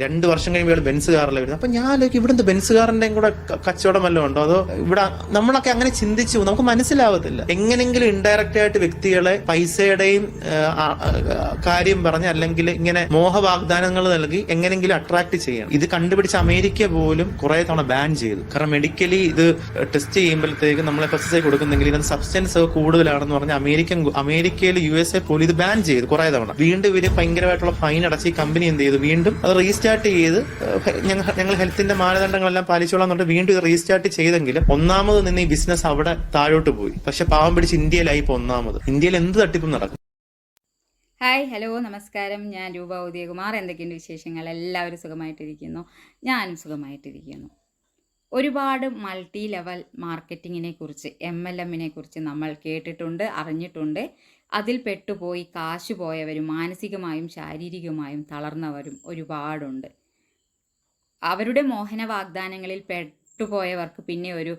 രണ്ട് വർഷം കഴിയുമ്പോൾ ബെൻസ് കാറിലെ വരുന്നത്? അപ്പൊ ഞാൻ ഇവിടുന്ന് ബെൻസ് കാറിന്റെയും കൂടെ കച്ചവടം വല്ലതും ഉണ്ടോ? അതോ ഇവിടെ നമ്മളൊക്കെ അങ്ങനെ ചിന്തിച്ചു നമുക്ക് മനസ്സിലാവത്തില്ല. എങ്ങനെങ്കിലും ഇൻഡയറക്റ്റ് ആയിട്ട് വ്യക്തികളെ പൈസയുടെയും കാര്യം പറഞ്ഞ് അല്ലെങ്കിൽ ഇങ്ങനെ മോഹവാഗ്ദാനങ്ങൾ നൽകി എങ്ങനെങ്കിലും അട്രാക്ട് ചെയ്യണം. ഇത് കണ്ടുപിടിച്ച അമേരിക്ക പോലും കുറെ തവണ ബാൻ ചെയ്തു. കാരണം മെഡിക്കലി ഇത് ടെസ്റ്റ് ചെയ്യുമ്പോഴത്തേക്ക് നമ്മൾ എഫ് എസ് ഐ കൊടുക്കുന്നെങ്കിൽ ഇതിന് സബ്സ്റ്റൻസ് കൂടുതലാണെന്ന് പറഞ്ഞ് അമേരിക്കൻ അമേരിക്കയിൽ യു എസ് എ പോലും ഇത് ബാൻ ചെയ്തു കുറെ തവണ. വീണ്ടും ഇവർ ഭയങ്കരമായിട്ടുള്ള ഫൈൻ അടച്ച് ഈ കമ്പനി എന്ത് ചെയ്തു? വീണ്ടും അത് റീസ്റ്റാർട്ട് ചെയ്ത് ഞങ്ങൾ ഹെൽത്തിന്റെ മാനദണ്ഡങ്ങളെല്ലാം പാലിച്ചോളാം എന്നിട്ട് വീണ്ടും ഇത് റീസ്റ്റാർട്ട് ചെയ്തെങ്കിലും ഒന്നാമത് നിന്ന് ഈ ബിസിനസ് അവിടെ താഴോട്ട് പോയി. പക്ഷെ പാവം പിടിച്ച് ഇന്ത്യയിലായി ഇപ്പൊ ഒന്നാമത്. ഇന്ത്യയിൽ എന്ത് തട്ടിപ്പും നടക്കും. ഹായ് ഹലോ നമസ്കാരം. ഞാൻ രൂപ ഉദയകുമാർ. എന്തൊക്കെയുണ്ട് വിശേഷങ്ങൾ? എല്ലാവരും സുഖമായിട്ടിരിക്കുന്നു. ഞാനും സുഖമായിട്ടിരിക്കുന്നു. ഒരുപാട് മൾട്ടി ലെവൽ മാർക്കറ്റിങ്ങിനെ കുറിച്ച് എം എൽ എമ്മിനെ കുറിച്ച് നമ്മൾ കേട്ടിട്ടുണ്ട് അറിഞ്ഞിട്ടുണ്ട്. അതിൽ പെട്ടുപോയി കാശ് പോയവരും മാനസികമായും ശാരീരികമായും തളർന്നവരും ഒരുപാടുണ്ട്. അവരുടെ മോഹന വാഗ്ദാനങ്ങളിൽ പെട്ടുപോയവർക്ക് പിന്നെ ഒരു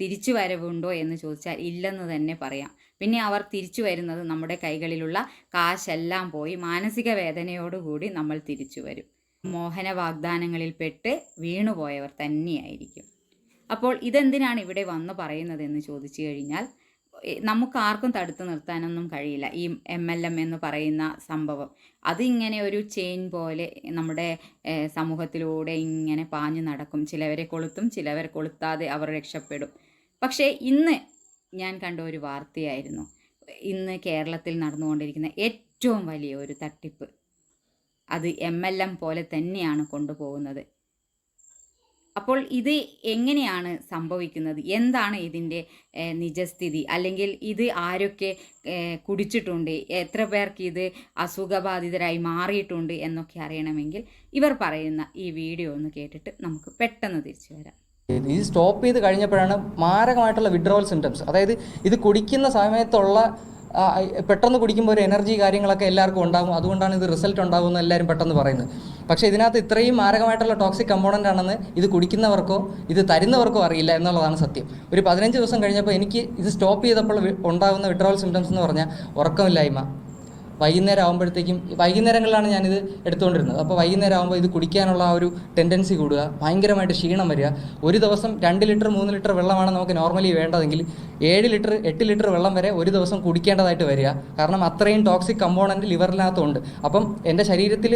തിരിച്ചു വരവുണ്ടോ എന്ന് ചോദിച്ചാൽ ഇല്ലെന്ന് തന്നെ പറയാം. പിന്നെ അവർ തിരിച്ചു വരുന്നത് നമ്മുടെ കൈകളിലുള്ള കാശെല്ലാം പോയി മാനസിക വേദനയോടുകൂടി നമ്മൾ തിരിച്ചു വരും മോഹന വാഗ്ദാനങ്ങളിൽപ്പെട്ട് വീണുപോയവർ തന്നെയായിരിക്കും. അപ്പോൾ ഇതെന്തിനാണ് ഇവിടെ വന്ന് പറയുന്നതെന്ന് ചോദിച്ചു കഴിഞ്ഞാൽ നമുക്ക് ആർക്കും തടുത്തു നിർത്താനൊന്നും കഴിയില്ല. ഈ എം എൽ എം എന്ന് പറയുന്ന സംഭവം. അതിങ്ങനെ ഒരു ചെയിൻ പോലെ നമ്മുടെ സമൂഹത്തിലൂടെ ഇങ്ങനെ പാഞ്ഞു നടക്കും. ചിലവരെ കൊളുത്തും ചിലവരെ കൊളുത്താതെ അവർ രക്ഷപ്പെടും. പക്ഷേ ഇന്ന് ഞാൻ കണ്ട ഒരു വാർത്തയായിരുന്നു. ഇന്ന് കേരളത്തിൽ നടന്നുകൊണ്ടിരിക്കുന്ന ഏറ്റവും വലിയ ഒരു തട്ടിപ്പ്. അത് എം എൽ എം പോലെ തന്നെയാണ് കൊണ്ടുപോകുന്നത്. അപ്പോൾ ഇത് എങ്ങനെയാണ് സംഭവിക്കുന്നത്? എന്താണ് ഇതിന്റെ നിജസ്ഥിതി? അല്ലെങ്കിൽ ഇത് ആരൊക്കെ കുടിച്ചിട്ടുണ്ട്? എത്ര പേർക്ക് ഇത് അസുഖബാധിതരായി മാറിയിട്ടുണ്ട് എന്നൊക്കെ അറിയണമെങ്കിൽ ഇവർ പറയുന്ന ഈ വീഡിയോ ഒന്ന് കേട്ടിട്ട് നമുക്ക് പെട്ടെന്ന് തിരിച്ചു വരാം. ഇത് സ്റ്റോപ്പ് ചെയ്ത് കഴിഞ്ഞപ്പോഴാണ് മാരകമായിട്ടുള്ള വിഡ്രോവൽ സിംറ്റംസ് അതായത് ഇത് കുടിക്കുന്ന സമയത്തുള്ള പെട്ടെന്ന് കുടിക്കുമ്പോൾ ഒരു എനർജി കാര്യങ്ങളൊക്കെ എല്ലാവർക്കും ഉണ്ടാകും അതുകൊണ്ടാണ് ഇത് റിസൾട്ട് ഉണ്ടാകുമെന്ന് എല്ലാവരും പെട്ടെന്ന് പറയുന്നത്. പക്ഷേ ഇതിനകത്ത് ഇത്രയും മാരകമായിട്ടുള്ള ടോക്സിക് കമ്പോണന്റ് ആണെന്ന് ഇത് കുടിക്കുന്നവർക്കോ ഇത് തരുന്നവർക്കോ അറിയില്ല എന്നുള്ളതാണ് സത്യം. ഒരു പതിനഞ്ച് ദിവസം കഴിഞ്ഞപ്പോൾ എനിക്ക് ഇത് സ്റ്റോപ്പ് ചെയ്തപ്പോൾ ഉണ്ടാകുന്ന വിഡ്രോവൽ സിംറ്റംസ് എന്ന് പറഞ്ഞാൽ ഉറക്കമില്ലായ്മ. വൈകുന്നേരം ആകുമ്പോഴത്തേക്കും വൈകുന്നേരങ്ങളിലാണ് ഞാനിത് എടുത്തുകൊണ്ടിരുന്നത്. അപ്പോൾ വൈകുന്നേരം ആകുമ്പോൾ ഇത് കുടിക്കാനുള്ള ആ ഒരു ടെൻഡൻസി കൂടുക ഭയങ്കരമായിട്ട് ക്ഷീണം വരിക. ഒരു ദിവസം രണ്ട് ലിറ്റർ മൂന്ന് ലിറ്റർ വെള്ളമാണ് നമുക്ക് നോർമലി വേണ്ടതെങ്കിൽ ഏഴ് ലിറ്റർ എട്ട് ലിറ്റർ വെള്ളം വരെ ഒരു ദിവസം കുടിക്കേണ്ടതായിട്ട് വരിക. കാരണം അത്രയും ടോക്സിക് കമ്പോണന്റ് ലിവറിനകത്തുണ്ട്. അപ്പം എന്റെ ശരീരത്തിൽ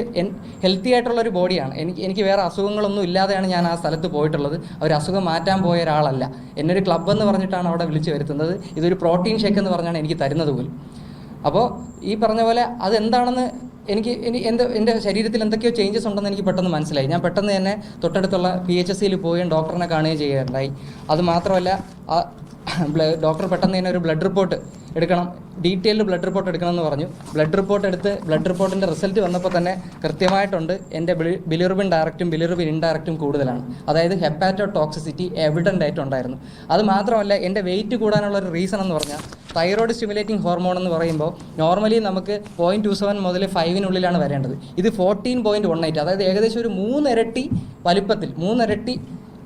ഹെൽത്തി ആയിട്ടുള്ള ഒരു ബോഡിയാണ്. എനിക്ക് എനിക്ക് വേറെ അസുഖങ്ങളൊന്നും ഇല്ലാതെയാണ് ഞാൻ ആ സ്ഥലത്ത് പോയിട്ടുള്ളത്. ഒരു അസുഖം മാറ്റാൻ പോയ ഒരാളല്ല. എന്നൊരു ക്ലബ്ബ് എന്ന് പറഞ്ഞിട്ടാണ് അവിടെ വിളിച്ചു വരുത്തുന്നത്. ഇതൊരു പ്രോട്ടീൻ ഷേക്ക് എന്ന് പറഞ്ഞാണ് എനിക്ക് തരുന്നത് പോലും. അപ്പോൾ ഈ പറഞ്ഞ പോലെ അതെന്താണെന്ന് എനിക്ക് ഇനി എന്ത് എന്റെ ശരീരത്തിൽ എന്തൊക്കെയോ ചേഞ്ചസ് ഉണ്ടെന്ന് എനിക്ക് പെട്ടെന്ന് മനസ്സിലായി. ഞാൻ പെട്ടെന്ന് തന്നെ തൊട്ടടുത്തുള്ള പി എച്ച് എസ് സിയിൽ പോവുകയും ഡോക്ടറിനെ കാണുകയും ചെയ്യുകയുണ്ടായി. അത് മാത്രമല്ല ആ ഡോക്ടർ പെട്ടെന്ന് തന്നെ ഒരു ബ്ലഡ് റിപ്പോർട്ട് എടുക്കണം. ഡീറ്റെയിൽഡ് ബ്ലഡ് റിപ്പോർട്ട് എടുക്കണം എന്ന് പറഞ്ഞു. ബ്ലഡ് റിപ്പോർട്ട് എടുത്ത് ബ്ലഡ് റിപ്പോർട്ടിന്റെ റിസൾട്ട് വന്നപ്പോൾ തന്നെ കൃത്യമായിട്ടുണ്ട് എന്റെ ബിലിറുബിൻ ഡയറക്റ്റും ബിലിറുബിൻ ഇൻഡയറക്റ്റും കൂടുതലാണ്. അതായത് ഹെപ്പാറ്റോ ടോക്സിസിറ്റി എവിഡന്റ് ആയിട്ടുണ്ടായിരുന്നു അത് മാത്രമല്ല എന്റെ വെയിറ്റ് കൂടാനുള്ള ഒരു റീസൺ എന്ന് പറഞ്ഞാൽ തൈറോയ്ഡ് സ്റ്റിമുലേറ്റിംഗ് ഹോർമോൺ എന്ന് പറയുമ്പോൾ നോർമലി നമുക്ക് പോയിന്റ് ടു സെവൻ മുതൽ ഫൈവിനുള്ളിലാണ് വരേണ്ടത്. ഇത് ഫോർട്ടീൻ പോയിന്റ് വൺ എയ്റ്റ് അതായത് ഏകദേശം ഒരു മൂന്നിരട്ടി വലിപ്പത്തിൽ മൂന്നിരട്ടി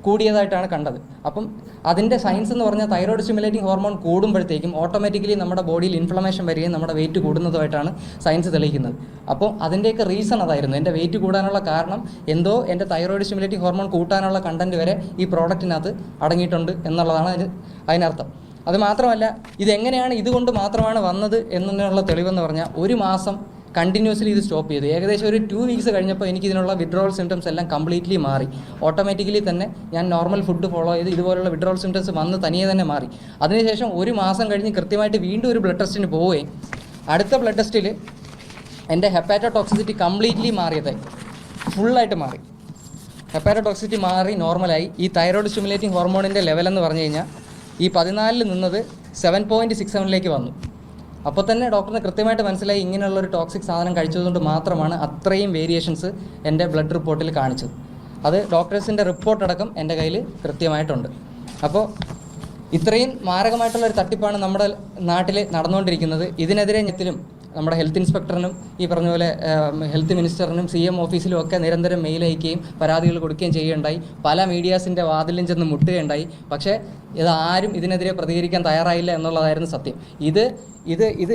കൂടിയതായിട്ടാണ് കണ്ടത്. അപ്പം അതിന്റെ സയൻസ് എന്ന് പറഞ്ഞാൽ തൈറോയ്ഡ് സ്റ്റിമുലേറ്റിംഗ് ഹോർമോൺ കൂടുമ്പോഴത്തേക്കും ഓട്ടോമാറ്റിക്കലി നമ്മുടെ ബോഡിയിൽ ഇൻഫ്ലമേഷൻ വരികയും നമ്മുടെ വെയിറ്റ് കൂടുന്നതുമായിട്ടാണ് സയൻസ് തെളിയിക്കുന്നത്. അപ്പോൾ അതിന്റെയൊക്കെ റീസൺ അതായിരുന്നു. എന്റെ വെയിറ്റ് കൂടാനുള്ള കാരണം എന്തോ എന്റെ തൈറോയ്ഡ് സ്റ്റിമുലേറ്റിംഗ് ഹോർമോൺ കൂട്ടാനുള്ള കണ്ടന്റ് വരെ ഈ പ്രോഡക്റ്റിനകത്ത് അടങ്ങിയിട്ടുണ്ട് എന്നുള്ളതാണ് അതിന് അതിനർത്ഥം. അത് മാത്രമല്ല ഇതെങ്ങനെയാണ് ഇതുകൊണ്ട് മാത്രമാണ് വന്നത് എന്നുള്ള തെളിവെന്ന് പറഞ്ഞാൽ ഒരു മാസം കണ്ടിന്യൂസ്ലി ഇത് സ്റ്റോപ്പ് ചെയ്തു. ഏകദേശം ഒരു ടു വീക്സ് കഴിഞ്ഞപ്പോൾ എനിക്ക് ഇതിനുള്ള വിഡ്രോൾ സിംറ്റംസ് എല്ലാം കംപ്ലീറ്റ്ലി മാറി. ഓട്ടോമാറ്റിക്കലി തന്നെ ഞാൻ നോർമൽ ഫുഡ് ഫോളോ ചെയ്ത് ഇതുപോലുള്ള വിഡ്രോൾ സിംറ്റംസ് വന്ന് തനിയെ തന്നെ മാറി. അതിനുശേഷം ഒരു മാസം കഴിഞ്ഞ് കൃത്യമായിട്ട് വീണ്ടും ഒരു ബ്ലഡ് ടെസ്റ്റിന് പോവുകയും അടുത്ത ബ്ലഡ് ടെസ്റ്റിൽ എന്റെ ഹെപ്പാറ്റോ ടോക്സിസിറ്റി കംപ്ലീറ്റ്ലി മാറിയത് ഫുള്ളായിട്ട് മാറി. ഹെപ്പാറ്റോ ടോക്സിറ്റി മാറി നോർമലായി. ഈ തൈറോയ്ഡ് സ്റ്റിമുലേറ്റിംഗ് ഹോർമോണിന്റെ ലെവലെന്ന് പറഞ്ഞു കഴിഞ്ഞാൽ ഈ പതിനാലിൽ നിന്നത് സെവൻ പോയിന്റ് സിക്സ് സെവനിലേക്ക് വന്നു. അപ്പോൾ തന്നെ ഡോക്ടറിന് കൃത്യമായിട്ട് മനസ്സിലായി ഇങ്ങനെയുള്ള ഒരു ടോക്സിക് സാധനം കഴിച്ചതുകൊണ്ട് മാത്രമാണ് അത്രയും വേരിയേഷൻസ് എന്റെ ബ്ലഡ് റിപ്പോർട്ടിൽ കാണിച്ചത്. അത് ഡോക്ടേഴ്സിന്റെ റിപ്പോർട്ട് അടക്കം എന്റെ കയ്യിൽ കൃത്യമായിട്ടുണ്ട്. അപ്പോൾ ഇത്രയും മാരകമായിട്ടുള്ള ഒരു തട്ടിപ്പാണ് നമ്മുടെ നാട്ടിൽ നടന്നുകൊണ്ടിരിക്കുന്നത്. ഇതിനെതിരെ ഞെത്തിലും നമ്മുടെ ഹെൽത്ത് ഇൻസ്പെക്ടറിനും ഈ പറഞ്ഞ പോലെ ഹെൽത്ത് മിനിസ്റ്ററിനും സി എം ഓഫീസിലും ഒക്കെ നിരന്തരം മെയിൽ അയക്കുകയും പരാതികൾ കൊടുക്കുകയും ചെയ്യുകയുണ്ടായി. പല മീഡിയാസിന്റെ വാതിലും ചെന്ന് മുട്ടുകയുണ്ടായി. പക്ഷേ ഇത് ആരും ഇതിനെതിരെ പ്രതികരിക്കാൻ തയ്യാറായില്ല എന്നുള്ളതായിരുന്നു സത്യം. ഇത് ഇത് ഇത്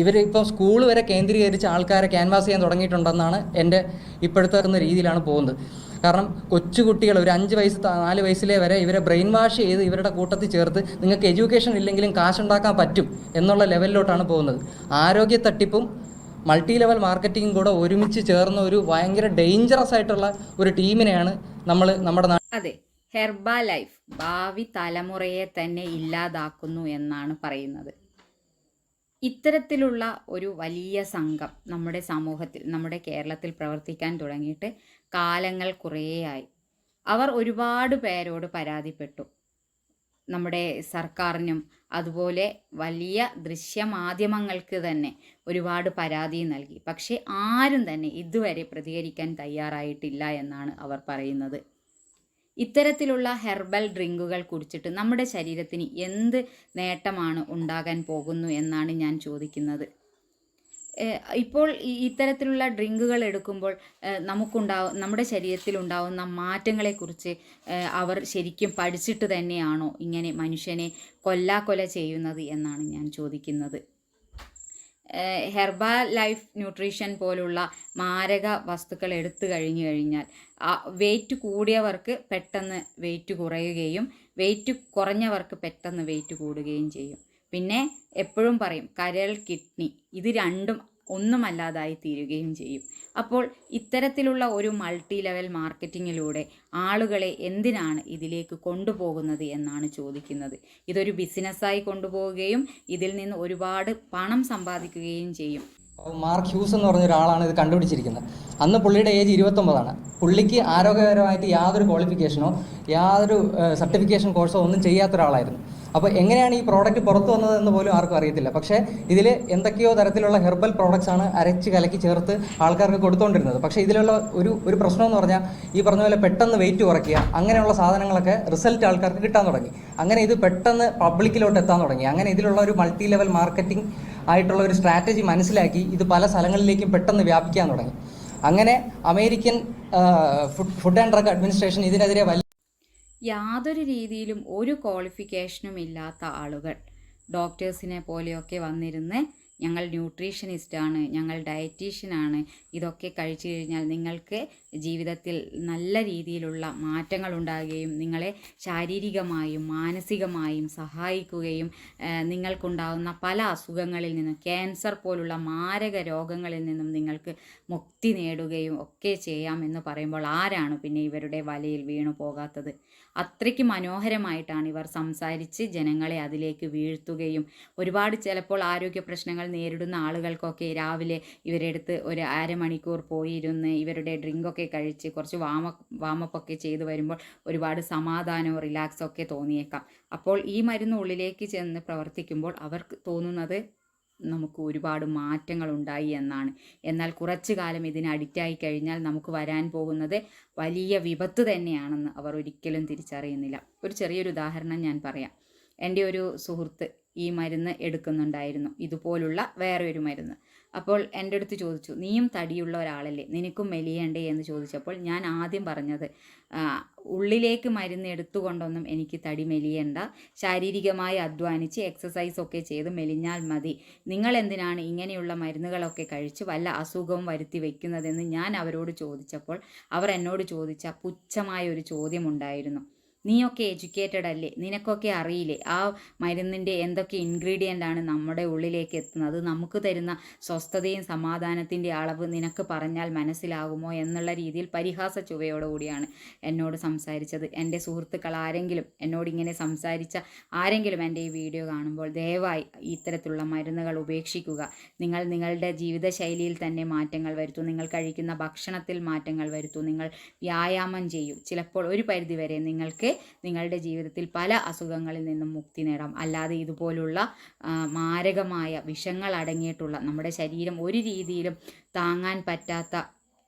ഇവർ ഇപ്പം സ്കൂൾ വരെ കേന്ദ്രീകരിച്ച് ആൾക്കാരെ ക്യാൻവാസ് ചെയ്യാൻ തുടങ്ങിയിട്ടുണ്ടെന്നാണ് എന്റെ ഇപ്പോഴത്തെ രീതിയിലാണ് പോകുന്നത്. കാരണം കൊച്ചുകുട്ടികൾ ഒരു അഞ്ച് വയസ്സ് നാല് വയസ്സിലെ വരെ ഇവരെ ബ്രെയിൻ വാഷ് ചെയ്ത് ഇവരുടെ കൂട്ടത്തിൽ ചേർത്ത് നിങ്ങൾക്ക് എഡ്യൂക്കേഷൻ ഇല്ലെങ്കിലും കാശുണ്ടാക്കാൻ പറ്റും എന്നുള്ള ലെവലിലോട്ടാണ് പോകുന്നത്. ആരോഗ്യ തട്ടിപ്പും മൾട്ടി ലെവൽ മാർക്കറ്റിംഗും കൂടെ ഒരുമിച്ച് ചേർന്ന ഒരു ഭയങ്കര ഡേഞ്ചറസ് ആയിട്ടുള്ള ഒരു ടീമിനെയാണ് നമ്മൾ നമ്മുടെ അതെ ഹെർബ ലൈഫ് ഭാവി തലമുറയെ തന്നെ ഇല്ലാതാക്കുന്നു എന്നാണ് പറയുന്നത്. ഇത്തരത്തിലുള്ള ഒരു വലിയ സംഘം നമ്മുടെ സമൂഹത്തിൽ നമ്മുടെ കേരളത്തിൽ പ്രവർത്തിക്കാൻ തുടങ്ങിയിട്ട് കാലങ്ങൾ കുറേയായി. അവർ ഒരുപാട് പേരോട് പരാതിപ്പെട്ടു. നമ്മുടെ സർക്കാരിനും അതുപോലെ വലിയ ദൃശ്യമാധ്യമങ്ങൾക്ക് തന്നെ ഒരുപാട് പരാതി നൽകി. പക്ഷേ ആരും തന്നെ ഇതുവരെ പ്രതികരിക്കാൻ തയ്യാറായിട്ടില്ല എന്നാണ് അവർ പറയുന്നത്. ഇത്തരത്തിലുള്ള ഹെർബൽ ഡ്രിങ്കുകൾ കുടിച്ചിട്ട് നമ്മുടെ ശരീരത്തിന് എന്ത് നേട്ടമാണ് ഉണ്ടാകാൻ പോകുന്നു എന്നാണ് ഞാൻ ചോദിക്കുന്നത്. ഇപ്പോൾ ഇത്തരത്തിലുള്ള ഡ്രിങ്കുകൾ എടുക്കുമ്പോൾ നമുക്കുണ്ടാവും നമ്മുടെ ശരീരത്തിൽ ഉണ്ടാവുന്ന മാറ്റങ്ങളെക്കുറിച്ച് അവർ ശരിക്കും പഠിച്ചിട്ട് തന്നെയാണോ ഇങ്ങനെ മനുഷ്യനെ കൊല്ലാക്കൊല ചെയ്യുന്നത് എന്നാണ് ഞാൻ ചോദിക്കുന്നത്. ഹെർബ ലൈഫ് ന്യൂട്രീഷൻ പോലുള്ള മാരക വസ്തുക്കൾ എടുത്തു കഴിഞ്ഞു കഴിഞ്ഞാൽ വെയിറ്റ് കൂടിയവർക്ക് പെട്ടെന്ന് വെയിറ്റ് കുറയുകയും വെയിറ്റ് കുറഞ്ഞവർക്ക് പെട്ടെന്ന് വെയിറ്റ് കൂടുകയും ചെയ്യും. പിന്നെ എപ്പോഴും പറയും കരൾ കിഡ്നി ഇത് രണ്ടും ഒന്നുമല്ലാതായി തീരുകയും ചെയ്യും. അപ്പോൾ ഇത്തരത്തിലുള്ള ഒരു മൾട്ടി ലെവൽ മാർക്കറ്റിങ്ങിലൂടെ ആളുകളെ എന്തിനാണ് ഇതിലേക്ക് കൊണ്ടുപോകുന്നത് എന്നാണ് ചോദിക്കുന്നത്. ഇതൊരു ബിസിനസ്സായി കൊണ്ടുപോവുകയും ഇതിൽ നിന്ന് ഒരുപാട് പണം സമ്പാദിക്കുകയും ചെയ്യും. മാർക്ക് ഹ്യൂസ് എന്ന് പറഞ്ഞ ഒരാളാണ് ഇത് കണ്ടുപിടിച്ചിരിക്കുന്നത്. അന്ന് പുള്ളിയുടെ ഏജ് ഇരുപത്തൊമ്പതാണ്. പുള്ളിക്ക് ആരോഗ്യപരമായിട്ട് യാതൊരു ക്വാളിഫിക്കേഷനോ യാതൊരു സർട്ടിഫിക്കേഷൻ കോഴ്സോ ഒന്നും ചെയ്യാത്ത ഒരാളായിരുന്നു. അപ്പോൾ എങ്ങനെയാണ് ഈ പ്രോഡക്റ്റ് പുറത്തു വന്നതെന്ന് പോലും ആർക്കും അറിയത്തില്ല. പക്ഷേ ഇതിൽ എന്തൊക്കെയോ തരത്തിലുള്ള ഹെർബൽ പ്രോഡക്റ്റ്സ് ആണ് അരച്ച് കലക്കി ചേർത്ത് ആൾക്കാർക്ക് കൊടുത്തുകൊണ്ടിരുന്നത് പക്ഷേ ഇതിലുള്ള ഒരു ഒരു പ്രശ്നം എന്ന് പറഞ്ഞാൽ ഈ പറഞ്ഞ പോലെ പെട്ടെന്ന് വെയിറ്റ് കുറയ്ക്കുക അങ്ങനെയുള്ള സാധനങ്ങളൊക്കെ റിസൾട്ട് ആൾക്കാർക്ക് കിട്ടാൻ തുടങ്ങി. അങ്ങനെ ഇത് പെട്ടെന്ന് പബ്ലിക്കിലോട്ട് എത്താൻ തുടങ്ങി. അങ്ങനെ ഇതിലുള്ള ഒരു മൾട്ടി ലെവൽ മാർക്കറ്റിംഗ് ആയിട്ടുള്ള ഒരു സ്ട്രാറ്റജി മനസ്സിലാക്കി ഇത് പല സ്ഥലങ്ങളിലേക്കും പെട്ടെന്ന് വ്യാപിക്കാൻ തുടങ്ങി. അങ്ങനെ American Food and Drug Administration ഇതിനെതിരെ യാതൊരു രീതിയിലും ഒരു ക്വാളിഫിക്കേഷനും ഇല്ലാത്ത ആളുകൾ. ഡോക്ടേഴ്സിനെ പോലെയൊക്കെ വന്നിരുന്ന് ഞങ്ങൾ ന്യൂട്രീഷനിസ്റ്റാണ് ഞങ്ങൾ ഡയറ്റീഷ്യനാണ് ഇതൊക്കെ കഴിച്ചു കഴിഞ്ഞാൽ നിങ്ങൾക്ക് ജീവിതത്തിൽ നല്ല രീതിയിലുള്ള മാറ്റങ്ങൾ ഉണ്ടാകുകയും നിങ്ങളെ ശാരീരികമായും മാനസികമായും സഹായിക്കുകയും നിങ്ങൾക്കുണ്ടാകുന്ന പല അസുഖങ്ങളിൽ നിന്നും ക്യാൻസർ പോലുള്ള മാരക രോഗങ്ങളിൽ നിന്നും നിങ്ങൾക്ക് മുക്തി നേടുകയും ഒക്കെ ചെയ്യാമെന്ന് പറയുമ്പോൾ ആരാണ് പിന്നെ ഇവരുടെ വലയിൽ വീണു പോകാത്തത് അത്രയ്ക്ക് മനോഹരമായിട്ടാണ് ഇവർ സംസാരിച്ച് ജനങ്ങളെ അതിലേക്ക് വീഴ്ത്തുകയും ഒരുപാട് ചിലപ്പോൾ ആരോഗ്യ പ്രശ്നങ്ങൾ നേരിടുന്ന ആളുകൾക്കൊക്കെ രാവിലെ ഇവരെടുത്ത് ഒരു അരമണിക്കൂർ പോയിരുന്ന് ഇവരുടെ ഡ്രിങ്കൊക്കെ കഴിച്ച് കുറച്ച് വാമ വാമപ്പൊക്കെ ചെയ്ത് വരുമ്പോൾ ഒരുപാട് സമാധാനവും റിലാക്സൊക്കെ തോന്നിയേക്കാം. അപ്പോൾ ഈ മരുന്ന് ഉള്ളിലേക്ക് ചെന്ന് പ്രവർത്തിക്കുമ്പോൾ അവർക്ക് തോന്നുന്നത് നമുക്ക് ഒരുപാട് മാറ്റങ്ങൾ ഉണ്ടായി എന്നാണ്. എന്നാൽ കുറച്ചു കാലം ഇതിന് അഡിക്റ്റായി കഴിഞ്ഞാൽ നമുക്ക് വരാൻ പോകുന്നത് വലിയ വിപത്ത് തന്നെയാണെന്ന് അവർ ഒരിക്കലും തിരിച്ചറിയുന്നില്ല. ഒരു ചെറിയൊരു ഉദാഹരണം ഞാൻ പറയാം. എന്റെ ഒരു സുഹൃത്ത് ഈ മരുന്ന് എടുക്കുന്നുണ്ടായിരുന്നു. ഇതുപോലുള്ള വേറെ ഒരു മരുന്ന്. അപ്പോൾ എന്റെ അടുത്ത് ചോദിച്ചു നീയും തടിയുള്ള ഒരാളല്ലേ? നിനക്കും മെലിയണ്ടേ? എന്ന് ചോദിച്ചപ്പോൾ ഞാൻ ആദ്യം പറഞ്ഞത് ഉള്ളിലേക്ക് മരുന്ന് എടുത്തുകൊണ്ടൊന്നും എനിക്ക് തടി മെലിയണ്ട. ശാരീരികമായി അധ്വാനിച്ച് എക്സസൈസ് ഒക്കെ ചെയ്ത് മെലിഞ്ഞാൽ മതി. നിങ്ങൾ എന്തിനാണ് ഇങ്ങനെയുള്ള മരുന്നുകളൊക്കെ കഴിച്ച് വല്ല അസുഖവും വരുത്തി വയ്ക്കുന്നതെന്ന് ഞാൻ അവരോട് ചോദിച്ചപ്പോൾ അവർ എന്നോട് ചോദിച്ച പുച്ഛമായ ഒരു ചോദ്യമുണ്ടായിരുന്നു. നീയൊക്കെ എഡ്യൂക്കേറ്റഡ് അല്ലേ? നിനക്കൊക്കെ അറിയില്ലേ? ആ മരുന്നിന്റെ എന്തൊക്കെ ഇൻഗ്രീഡിയന്റ് ആണ് നമ്മുടെ ഉള്ളിലേക്ക് എത്തുന്നത്? അത് നമുക്ക് തരുന്ന സ്വസ്ഥതയും സമാധാനത്തിന്റെ അളവ് നിനക്ക് പറഞ്ഞാൽ മനസ്സിലാകുമോ എന്നുള്ള രീതിയിൽ പരിഹാസ ചുവയോടുകൂടിയാണ് എന്നോട് സംസാരിച്ചത്. എന്റെ സുഹൃത്തുക്കൾ ആരെങ്കിലും എന്നോട് ഇങ്ങനെ സംസാരിച്ച ആരെങ്കിലും എന്റെ ഈ വീഡിയോ കാണുമ്പോൾ ദയവായി ഇത്തരത്തിലുള്ള മരുന്നുകൾ ഉപേക്ഷിക്കുക. നിങ്ങൾ നിങ്ങളുടെ ജീവിതശൈലിയിൽ തന്നെ മാറ്റങ്ങൾ വരുത്തും. നിങ്ങൾ കഴിക്കുന്ന ഭക്ഷണത്തിൽ മാറ്റങ്ങൾ വരുത്തും. നിങ്ങൾ വ്യായാമം ചെയ്യും. ചിലപ്പോൾ ഒരു പരിധിവരെ നിങ്ങൾക്ക് നിങ്ങളുടെ ജീവിതത്തിൽ പല അസുഖങ്ങളിൽ നിന്നും മുക്തി നേടാം. അല്ലാതെ ഇതുപോലുള്ള മാരകമായ വിഷങ്ങൾ അടങ്ങിയിട്ടുള്ള നമ്മുടെ ശരീരം ഒരു രീതിയിലും താങ്ങാൻ പറ്റാത്ത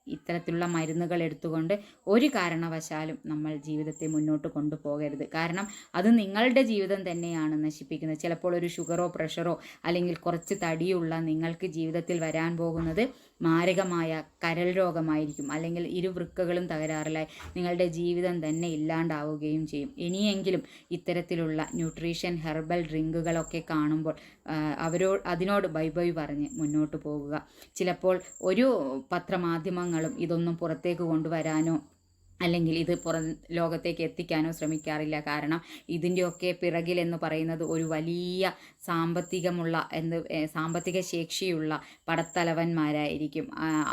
ഇത്തരത്തിലുള്ള മരുന്നുകൾ എടുത്തുകൊണ്ട് ഒരു കാരണവശാലും നമ്മൾ ജീവിതത്തെ മുന്നോട്ട് കൊണ്ടുപോകരുത്. കാരണം അത് നിങ്ങളുടെ ജീവിതം തന്നെയാണ് നശിപ്പിക്കുന്നത്. ചിലപ്പോൾ ഒരു ഷുഗറോ പ്രഷറോ അല്ലെങ്കിൽ കുറച്ച് തടിയുള്ള നിങ്ങൾക്ക് ജീവിതത്തിൽ വരാൻ പോകുന്നത് മാരകമായ കരൾ രോഗമായിരിക്കും. അല്ലെങ്കിൽ ഇരു തകരാറിലായി നിങ്ങളുടെ ജീവിതം തന്നെ ഇല്ലാണ്ടാവുകയും ചെയ്യും. ഇനിയെങ്കിലും ഇത്തരത്തിലുള്ള ന്യൂട്രീഷൻ ഹെർബൽ ഡ്രിങ്കുകളൊക്കെ കാണുമ്പോൾ അവരോ അതിനോട് ബൈ ബൈ പറഞ്ഞ് മുന്നോട്ട് പോകുക. ചിലപ്പോൾ ഒരു പത്രമാധ്യമങ്ങളും ഇതൊന്നും പുറത്തേക്ക് കൊണ്ടുവരാനോ അല്ലെങ്കിൽ ഇത് പുറം ലോകത്തേക്ക് എത്തിക്കാനോ ശ്രമിക്കാറില്ല. കാരണം ഇതിന്റെയൊക്കെ പിറകിൽ എന്ന് പറയുന്നത് ഒരു വലിയ സാമ്പത്തികമുള്ള എന്ത് സാമ്പത്തിക ശേഷിയുള്ള പടത്തലവന്മാരായിരിക്കും.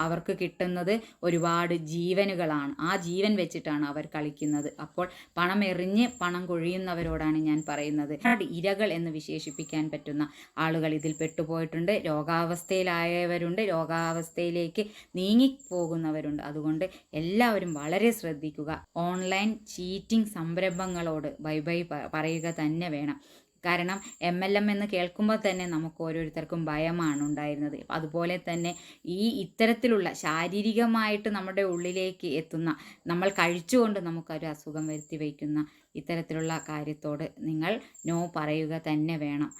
അവർക്ക് കിട്ടുന്നത് ഒരുപാട് ജീവനുകളാണ്. ആ ജീവൻ വെച്ചിട്ടാണ് അവർ കളിക്കുന്നത്. അപ്പോൾ പണം എറിഞ്ഞ് പണം കൊഴിയുന്നവരോടാണ് ഞാൻ പറയുന്നത്. ഇരകൾ എന്ന് വിശേഷിപ്പിക്കാൻ പറ്റുന്ന ആളുകൾ ഇതിൽ പെട്ടുപോയിട്ടുണ്ട്. രോഗാവസ്ഥയിലായവരുണ്ട്. രോഗാവസ്ഥയിലേക്ക് നീങ്ങിപ്പോകുന്നവരുണ്ട്. അതുകൊണ്ട് എല്ലാവരും വളരെ ശ്രദ്ധിക്കുക. ഓൺലൈൻ ചീറ്റിംഗ് സംരംഭങ്ങളോട് ബൈ ബൈ പറയുക തന്നെ വേണം. കാരണം എം എൽ എം എന്ന് കേൾക്കുമ്പോൾ തന്നെ നമുക്ക് ഓരോരുത്തർക്കും ഭയമാണ് ഉണ്ടായിരുന്നത്. അതുപോലെ തന്നെ ഈ ഇത്തരത്തിലുള്ള ശാരീരികമായിട്ട് നമ്മുടെ ഉള്ളിലേക്ക് എത്തുന്ന നമ്മൾ കഴിച്ചുകൊണ്ട് നമുക്കൊരു അസുഖം വരുത്തി വയ്ക്കുന്ന ഇത്തരത്തിലുള്ള കാര്യത്തോട് നിങ്ങൾ നോ പറയുക തന്നെ വേണം.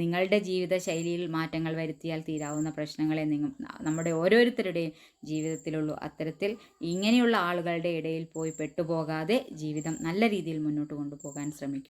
നിങ്ങളുടെ ജീവിതശൈലിയിൽ മാറ്റങ്ങൾ വരുത്തിയാൽ തീരാവുന്ന പ്രശ്നങ്ങളെ നിങ്ങൾ നമ്മുടെ ഓരോരുത്തരുടെയും ജീവിതത്തിലുള്ളൂ. അത്തരത്തിൽ ഇങ്ങനെയുള്ള ആളുകളുടെ ഇടയിൽ പോയി പെട്ടുപോകാതെ ജീവിതം നല്ല രീതിയിൽ മുന്നോട്ട് കൊണ്ടുപോകാൻ ശ്രമിക്കും.